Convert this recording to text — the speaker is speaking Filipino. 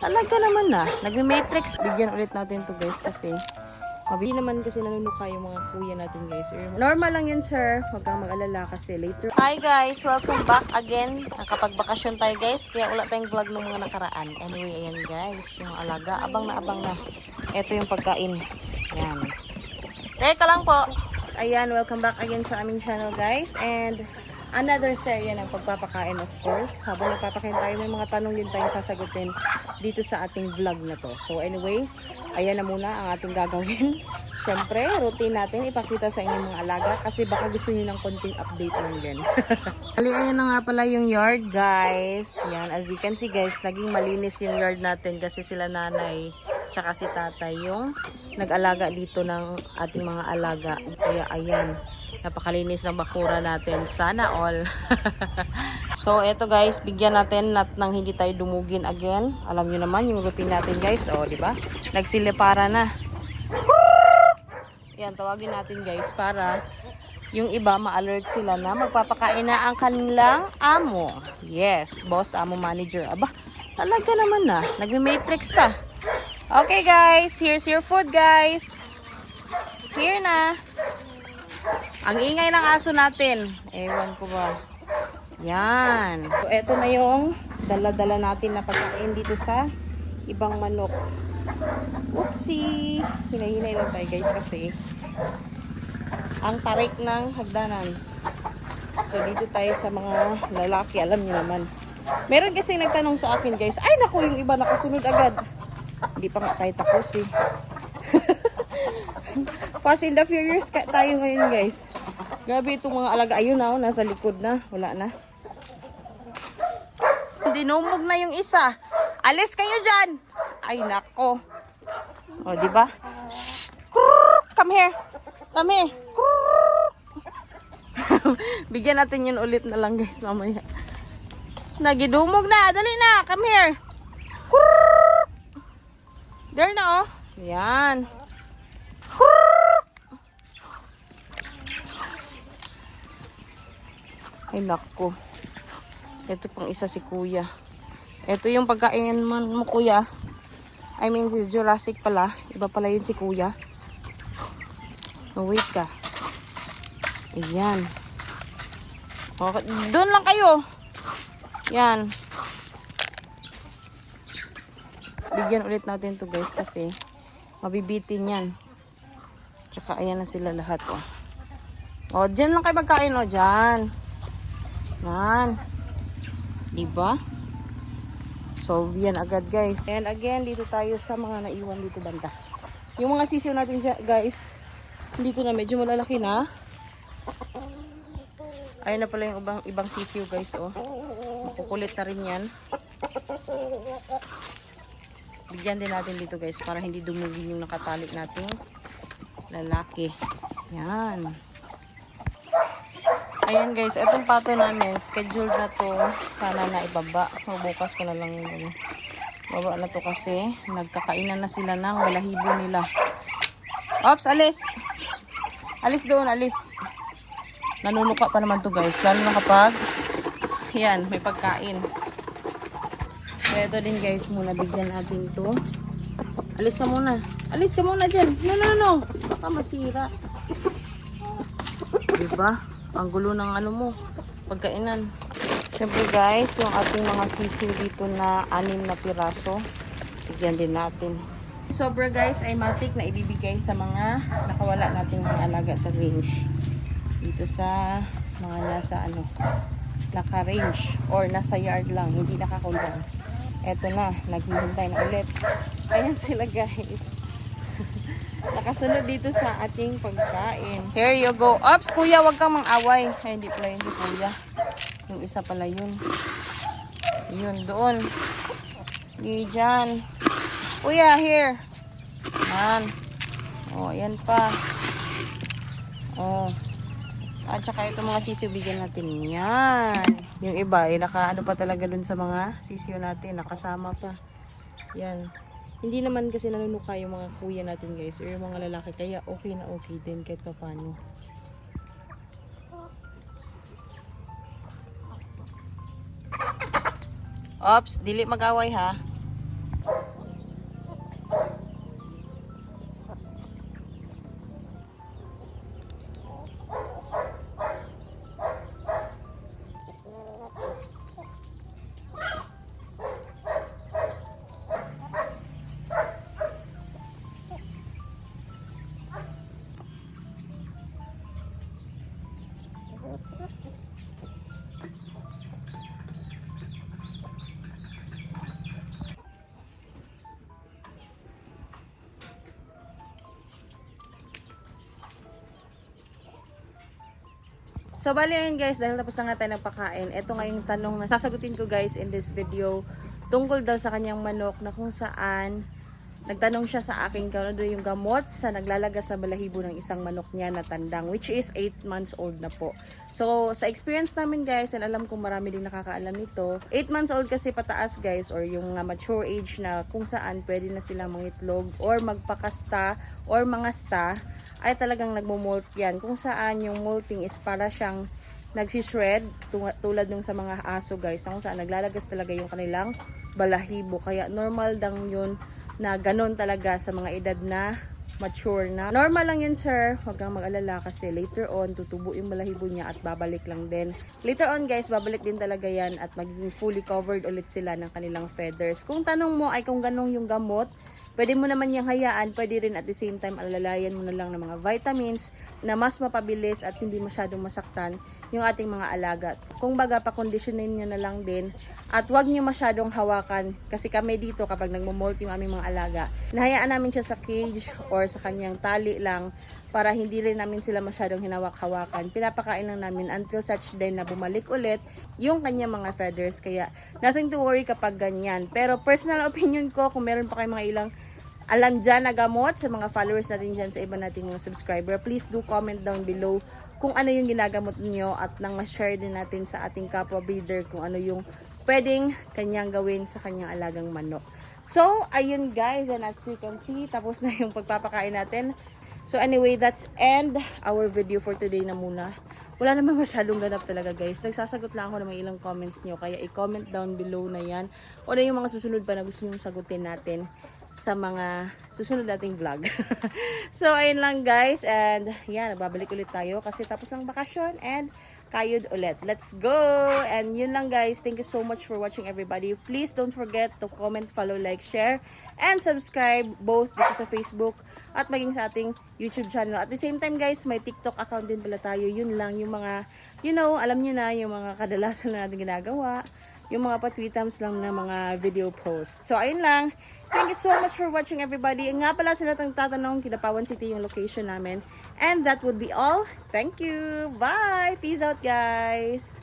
Talaga naman na. Nagme-matrix. Bigyan ulit natin to guys kasi Mabili naman kasi nanunuka yung mga kuya natin guys. Or- Normal lang yun sir. Huwag kang mag-alala kasi later. Hi guys! Welcome back again. Nakapagbakasyon tayo guys. Kaya wala tayong vlog ng mga nakaraan. Anyway, ayan guys. Yung alaga. Abang na abang na. Ito yung pagkain. Yan. Teka lang po. Ayan, welcome back again sa aming channel guys. And another serye ng pagpapakain of course. Habang nagpapakain tayo, may mga tanong din tayong sasagutin dito sa ating vlog na to. So anyway, ayan na muna ang ating gagawin. Siyempre, routine natin ipakita sa inyong mga alaga kasi baka gusto niyo ng konting update lang din. Ali, ayan na nga pala yung yard guys. Yan, as you can see guys, naging malinis yung yard natin kasi sila nanay tsaka si tatay yung nag-alaga dito ng ating mga alaga. Kaya ayan, napakalinis ng bakura natin. Sana all. so, eto guys, bigyan natin nat nang hindi tayo dumugin again. Alam nyo naman yung routine natin guys. O, di ba? Nagsilipara na. Yan, tawagin natin guys para yung iba ma-alert sila na magpapakain na ang kanilang amo. Yes, boss, amo manager. Aba, talaga naman na. Nagme-matrix pa. Okay guys, here's your food guys. Here na. Ang ingay ng aso natin. Ewan ko ba. Yan. So, eto na yung dala-dala natin na pagkain dito sa ibang manok. Oopsie! Hinay-hinay lang tayo guys kasi ang tarik ng hagdanan. So, dito tayo sa mga lalaki. Alam niyo naman. Meron kasi nagtanong sa akin guys, ay naku, yung iba nakasunod agad. Hindi pa nga tayo tapos eh. Fast and the Furious tayo ngayon guys. Grabe itong mga alaga. Ayun na, oh, nasa likod na. Wala na. Dinumog na yung isa. Alis kayo dyan. Ay nako. O, di ba? Come here. Come here. Bigyan natin yun ulit na lang guys mamaya. Nagidumog na. Dali na. Come here. There na oh. Yan. Ay nako. Ito pang isa si kuya. Ito yung pagkain man mo kuya. I mean si Jurassic pala. Iba pala yun si kuya. Oh, wait ka. Ayan. Okay. Doon lang kayo. Yan. Bigyan ulit natin to guys kasi mabibitin yan. Tsaka ayan na sila lahat oh. Oh, dyan lang kayo magkain oh, dyan. Yan. Diba? Solve yan agad guys. And again, dito tayo sa mga naiwan dito banda. Yung mga sisiw natin dyan, guys, dito na medyo malalaki na. Ayun na pala yung ibang, ibang sisiw guys oh. Makukulit na rin yan. Bigyan din natin dito guys para hindi dumugin yung nakatali nating lalaki. Yan. Ayan guys, itong pato namin, scheduled na to. Sana na ibaba. O, bukas ko na lang ano. Baba na to kasi nagkakainan na sila ng balahibo nila. Ops, alis! Alis doon, alis. Nanunuka pa naman to guys. Lalo na kapag yan, may pagkain. So, ito din guys, muna bigyan natin ito. Alis ka muna. Alis ka muna dyan. No, no, no. Baka masira. Diba? Ang gulo ng ano mo. Pagkainan. Siyempre guys, yung ating mga sisiw dito na anim na piraso. Bigyan din natin. Sobra guys ay matik na ibibigay sa mga nakawala nating mga alaga sa range. Dito sa mga nasa ano, naka-range or nasa yard lang, hindi nakakundang. Eto na, naghihintay na ulit. Ayan sila guys. Nakasunod dito sa ating pagkain. Here you go. Ops, kuya, wag kang mang-away. Ay, hindi pala yun si kuya. Yung isa pala yun. Yun, doon. Di dyan. Kuya, here. Yan. Oh, yan pa. Oh. At saka ito mga sisiw, bigyan natin yan. Yung iba, eh, naka ano pa talaga dun sa mga sisiw natin. Nakasama pa. Yan. Hindi naman kasi nanunuka yung mga kuya natin guys or yung mga lalaki. Kaya okay na okay din kahit pa paano. Ops, dili mag-away ha. So, bali yun guys, dahil tapos na nga tayo nagpakain, ito nga yung tanong na sasagutin ko guys in this video tungkol daw sa kanyang manok na kung saan nagtanong siya sa akin kung ano yung gamot sa naglalaga sa balahibo ng isang manok niya na tandang which is 8 months old na po. So, sa experience namin guys, and alam kong marami din nakakaalam nito, 8 months old kasi pataas guys or yung uh, mature age na kung saan pwede na silang mangitlog or magpakasta or mangasta ay talagang nagmo-molt yan. Kung saan yung molting is para siyang nagsishred tulad nung sa mga aso guys kung saan naglalagas talaga yung kanilang balahibo. Kaya normal lang yun na ganon talaga sa mga edad na mature na. Normal lang yun sir, huwag kang mag-alala kasi later on tutubo yung balahibo niya at babalik lang din. Later on guys, babalik din talaga yan at magiging fully covered ulit sila ng kanilang feathers. Kung tanong mo ay kung ganong yung gamot, Pwede mo naman yung hayaan, pwede rin at the same time alalayan mo na lang ng mga vitamins na mas mapabilis at hindi masyadong masaktan yung ating mga alaga. Kung baga, pakondisyonin nyo na lang din at huwag nyo masyadong hawakan kasi kami dito kapag nagmumolt yung aming mga alaga, nahayaan namin siya sa cage or sa kanyang tali lang para hindi rin namin sila masyadong hinawak-hawakan. Pinapakain lang namin until such day na bumalik ulit yung kanyang mga feathers. Kaya nothing to worry kapag ganyan. Pero personal opinion ko, kung meron pa kayong mga ilang alam dyan na gamot sa mga followers natin dyan sa iba nating mga subscriber, please do comment down below kung ano yung ginagamot niyo at nang ma-share din natin sa ating kapwa breeder kung ano yung pwedeng kanyang gawin sa kanyang alagang manok. So, ayun guys, and as you can see, tapos na yung pagpapakain natin. So anyway, that's end our video for today na muna. Wala naman masyadong ganap talaga guys. Nagsasagot lang ako ng mga ilang comments nyo. Kaya i-comment down below na yan. O na yung mga susunod pa na gusto nyo sagutin natin sa mga susunod nating vlog. so, ayun lang guys. And yan, nagbabalik ulit tayo kasi tapos ng bakasyon and kayod ulit. Let's go! And yun lang guys. Thank you so much for watching everybody. Please don't forget to comment, follow, like, share, and subscribe both dito sa Facebook at maging sa ating YouTube channel. At the same time guys, may TikTok account din pala tayo. Yun lang yung mga, you know, alam nyo na yung mga kadalasan na natin ginagawa. Yung mga patwitams lang na mga video posts. So ayun lang. Thank you so much for watching everybody. Nga pala sila tang tatanong, Kidapawan City yung location namin. And that would be all. Thank you. Bye. Peace out guys.